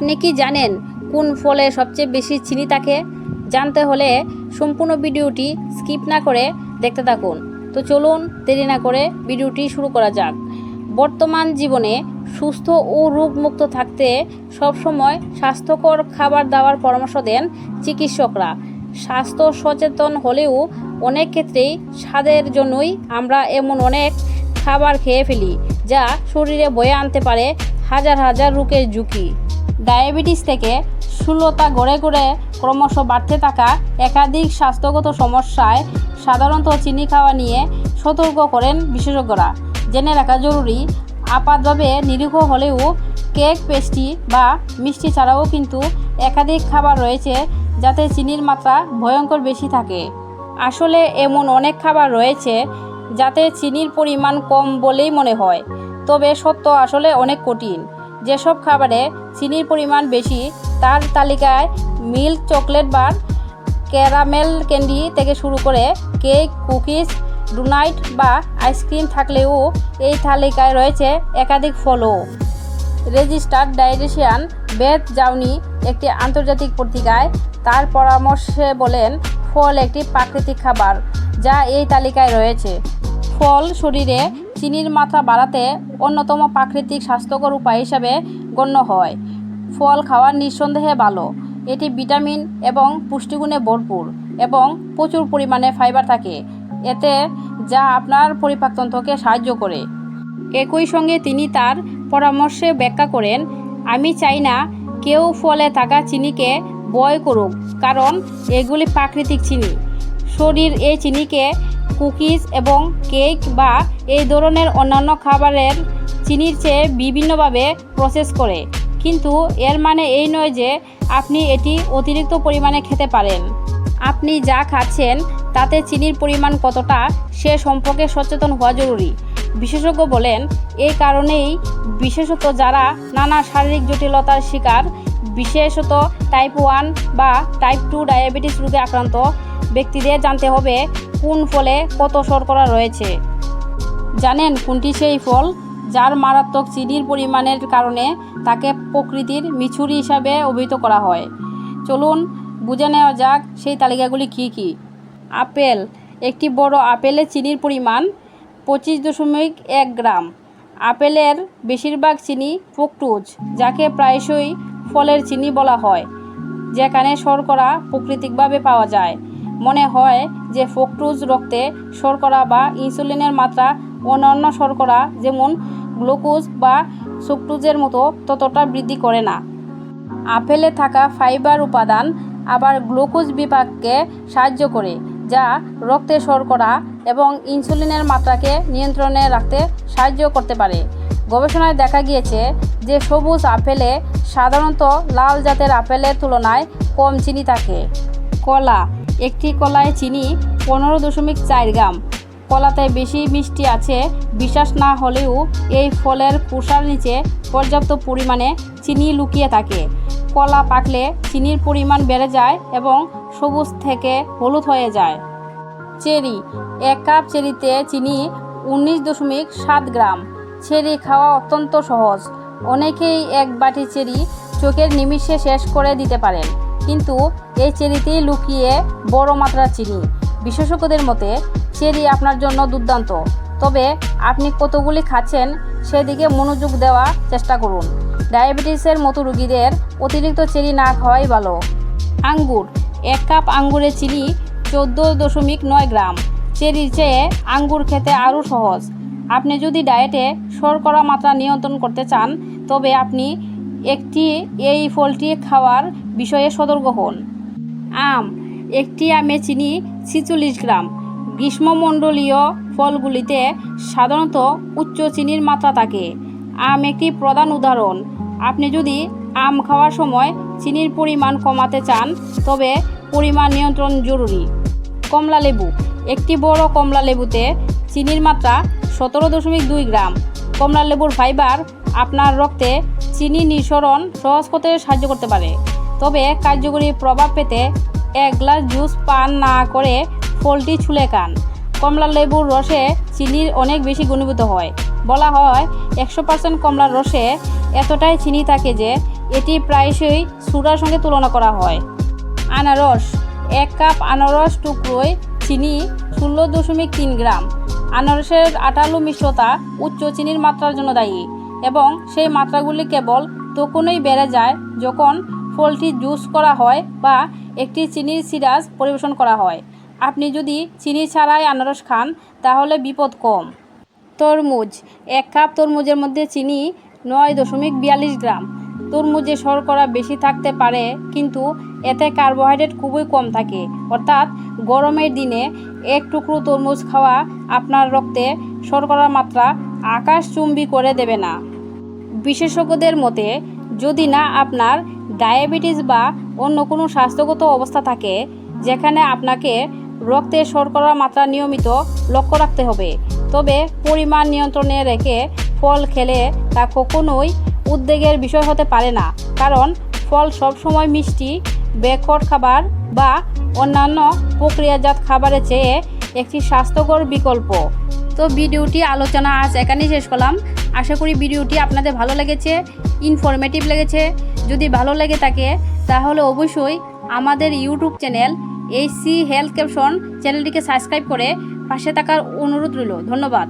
আপনি কি জানেন কোন ফলে সবচেয়ে বেশি চিনি থাকে জানতে হলে সম্পূর্ণ ভিডিওটি স্কিপ না করে দেখতে থাকুন। তো চলুন দেরি না করে ভিডিওটি শুরু করা যাক। বর্তমান জীবনে সুস্থ ও রোগমুক্ত থাকতে সবসময় স্বাস্থ্যকর খাবার দাবার পরামর্শ দেন চিকিৎসকরা। স্বাস্থ্য সচেতন হলেও অনেক ক্ষেত্রেই স্বাদের জন্যই আমরা এমন অনেক খাবার খেয়ে ফেলি, যা শরীরে বয়ে আনতে পারে হাজার হাজার রোগের ঝুঁকি। ডায়াবেটিস থেকে স্থূলতা গড়ে গড়ে ক্রমশ বাড়তে থাকা একাধিক স্বাস্থ্যগত সমস্যায় সাধারণত চিনি খাওয়া নিয়ে সতর্ক করেন বিশেষজ্ঞরা। জেনে রাখা জরুরি, আপাতভাবে নিরীহ হলেও কেক পেস্ট্রি বা মিষ্টি ছাড়াও কিন্তু একাধিক খাবার রয়েছে যাতে চিনির মাত্রা ভয়ঙ্কর বেশি থাকে। আসলে এমন অনেক খাবার রয়েছে যাতে চিনির পরিমাণ কম বলেই মনে হয়, তবে সত্য আসলে অনেক কঠিন। যেসব খাবারে চিনির পরিমাণ বেশি, তার তালিকায় milk chocolate bar caramel candy থেকে শুরু করে কেক, কুকিজ ডোনাইট বা আইসক্রিম থাকলেও এই তালিকায় রয়েছে একাধিক ফলও। রেজিস্টার্ড ডায়েটিশিয়ান বেথ জাউনি একটি আন্তর্জাতিক পত্রিকায় তার পরামর্শে বলেন, ফল একটি প্রাকৃতিক খাবার যা এই তালিকায় রয়েছে। ফল শরীরে চিনির মাত্রা বাড়াতে অন্যতম প্রাকৃতিক স্বাস্থ্যকর উপায় হিসাবে গণ্য হয়। ফল খাওয়া নিঃসন্দেহে ভালো। এটি ভিটামিন এবং পুষ্টিগুণে ভরপুর এবং প্রচুর পরিমাণে ফাইবার থাকে। এতে যা আপনার পরিপাকতন্ত্রকে সাহায্য করে। একই সঙ্গে তিনি তার পরামর্শে ব্যাখ্যা করেন, আমি চাই না কেউ ফলে থাকা চিনিকে বয় করুক, কারণ এগুলি প্রাকৃতিক চিনি। শরীর এই চিনিকে কুকিজ এবং কেক বা এই ধরনের অন্যান্য খাবারের চিনির চেয়ে বিভিন্নভাবে প্রসেস করে। কিন্তু এর মানে এই নয় যে আপনি এটি অতিরিক্ত পরিমাণে খেতে পারেন। আপনি যা খাচ্ছেন তাতে চিনির পরিমাণ কতটা সে সম্পর্কে সচেতন হওয়া জরুরি। বিশেষজ্ঞ বলেন, এই কারণেই বিশেষত যারা নানা শারীরিক জটিলতার শিকার, বিশেষত টাইপ ওয়ান বা টাইপ টু ডায়াবেটিস রোগে আক্রান্ত ব্যক্তিদের জানতে হবে কোন ফলে কত শর্করা রয়েছে? জানেন কোনটি সেই ফল? যার মারাত্মক চিনির পরিমাণের কারণে তাকে প্রকৃতির মিছুরি হিসাবে অভিহিত করা হয়। চলুন বুঝে নেওয়া যাক সেই তালিকাগুলি কী কী। আপেল, একটি বড় আপেলে চিনির পরিমাণ পঁচিশ দশমিক এক গ্রাম। আপেলের বেশিরভাগ চিনি ফ্রুক্টোজ, যাকে প্রায়শই ফলের চিনি বলা হয়, যেখানে শর্করা প্রাকৃতিকভাবে পাওয়া যায়। মনে হয় যে ফ্রুক্টোজ রক্তে শর্করা বা ইনসুলিনের মাত্রা অন্যান্য শর্করা যেমন গ্লুকোজ বা সুক্রোজের মতো ততটা বৃদ্ধি করে না। আপেলে থাকা ফাইবার উপাদান আবার গ্লুকোজ বিপাককে সাহায্য করে, যা রক্তে শর্করা এবং ইনসুলিনের মাত্রাকে নিয়ন্ত্রণে রাখতে সাহায্য করতে পারে। গবেষণায় দেখা গিয়েছে যে সবুজ আপেলে সাধারণত লাল জাতের আপেলের তুলনায় কম চিনি থাকে। কলা একটি কলায় চিনি পনেরো দশমিক চার গ্রাম। কলাতে বেশি মিষ্টি আছে, বিশ্বাস না হলেও এই ফলের কুষার নিচে পর্যাপ্ত পরিমাণে চিনি লুকিয়ে থাকে। কলা পাকলে চিনির পরিমাণ বেড়ে যায় এবং সবুজ থেকে হলুদ হয়ে যায়। চেরি, এক কাপ চেরিতে চিনি উনিশ দশমিক সাত গ্রাম। চেরি খাওয়া অত্যন্ত সহজ। অনেকেই এক বাটি চেরি চোখের নিমিষে শেষ করে দিতে পারেন। কিন্তু এই চেরিতেই লুকিয়ে বড় মাত্রার চিনি। বিশেষজ্ঞদের মতে, চেরি আপনার জন্য দুর্দান্ত। তবে আপনি কতগুলি খাচ্ছেন সেদিকে মনোযোগ দেওয়ার চেষ্টা করুন। ডায়াবেটিসের মতো রুগীদের অতিরিক্ত চেরি না খাওয়াই ভালো। আঙ্গুর, এক কাপ আঙ্গুরে চিনি চোদ্দ দশমিক নয় গ্রাম। চেরির চেয়ে আঙ্গুর খেতে আরও সহজ। আপনি যদি ডায়েটে শর্করা মাত্রা নিয়ন্ত্রণ করতে চান, তবে আপনি একটি এই ফলটি খাওয়ার বিষয়ে সতর্ক হন। আম, একটি আমে চিনি ছিচল্লিশ গ্রাম। গ্রীষ্মমণ্ডলীয় ফলগুলিতে সাধারণত উচ্চ চিনির মাত্রা থাকে। আম একটি প্রধান উদাহরণ। আপনি যদি আম খাওয়ার সময় চিনির পরিমাণ কমাতে চান, তবে পরিমাণ নিয়ন্ত্রণ জরুরি। কমলা লেবু, একটি বড় কমলা লেবুতে চিনির মাত্রা সতেরো দশমিক দুই গ্রাম। কমলা লেবুর ফাইবার আপনার রক্তে চিনি নিঃসরণ সহজ করতে সাহায্য করতে পারে। তবে কার্যকরী প্রভাব পেতে এক গ্লাস জুস পান না করে ফলটি ছুলে খান। কমলা লেবুর রসে চিনির অনেক বেশি ঘনীভূত হয়। বলা হয়, একশো পার্সেন্ট কমলার রসে এতটাই চিনি থাকে যে এটি প্রায়শই সুরার সঙ্গে তুলনা করা হয়। আনারস, এক কাপ আনারস টুকরোয় চিনি ষোলো দশমিক তিন গ্রাম। আনারসের আটালো মিশ্রতা উচ্চ চিনির মাত্রার জন্য দায়ী। এবং সেই মাত্রাগুলি কেবল তখনই বেড়ে যায় যখন ফলটি জুস করা হয় বা একটি চিনির সিরাজ পরিবেশন করা হয়। আপনি যদি চিনি ছাড়াই আনারস খান, তাহলে বিপদ কম। তরমুজ, এক কাপ তরমুজের মধ্যে চিনি নয় দশমিক বিয়াল্লিশ গ্রাম। তরমুজে শর্করা বেশি থাকতে পারে, কিন্তু এতে কার্বোহাইড্রেট খুবই কম থাকে। অর্থাৎ গরমের দিনে এক টুকরো তরমুজ খাওয়া আপনার রক্তে শর্করার মাত্রা আকাশচুম্বী করে দেবে না। বিশেষজ্ঞদের মতে, যদি না আপনার ডায়াবেটিস বা অন্য কোনো স্বাস্থ্যগত অবস্থা থাকে, যেখানে আপনাকে রক্তে শর্করার মাত্রা নিয়মিত লক্ষ্য রাখতে হবে, তবে পরিমাণ নিয়ন্ত্রণে রেখে ফল খেলে তা কখনোই উদ্বেগের বিষয় হতে পারে না, কারণ ফল সবসময় মিষ্টি বেকট খাবার বা অন্যান্য প্রক্রিয়াজাত খাবারের চেয়ে একটি স্বাস্থ্যকর বিকল্প। তো ভিডিওটি আলোচনা আজ এখানেই শেষ করলাম। আশা করি ভিডিওটি আপনাদের ভালো লেগেছে ইনফরমেটিভ লেগেছে। যদি ভালো লেগে থাকে, তাহলে অবশ্যই আমাদের YouTube channel HC health caption চ্যানেলটিকে সাবস্ক্রাইব করে পাশে থাকার অনুরোধ রইল। ধন্যবাদ।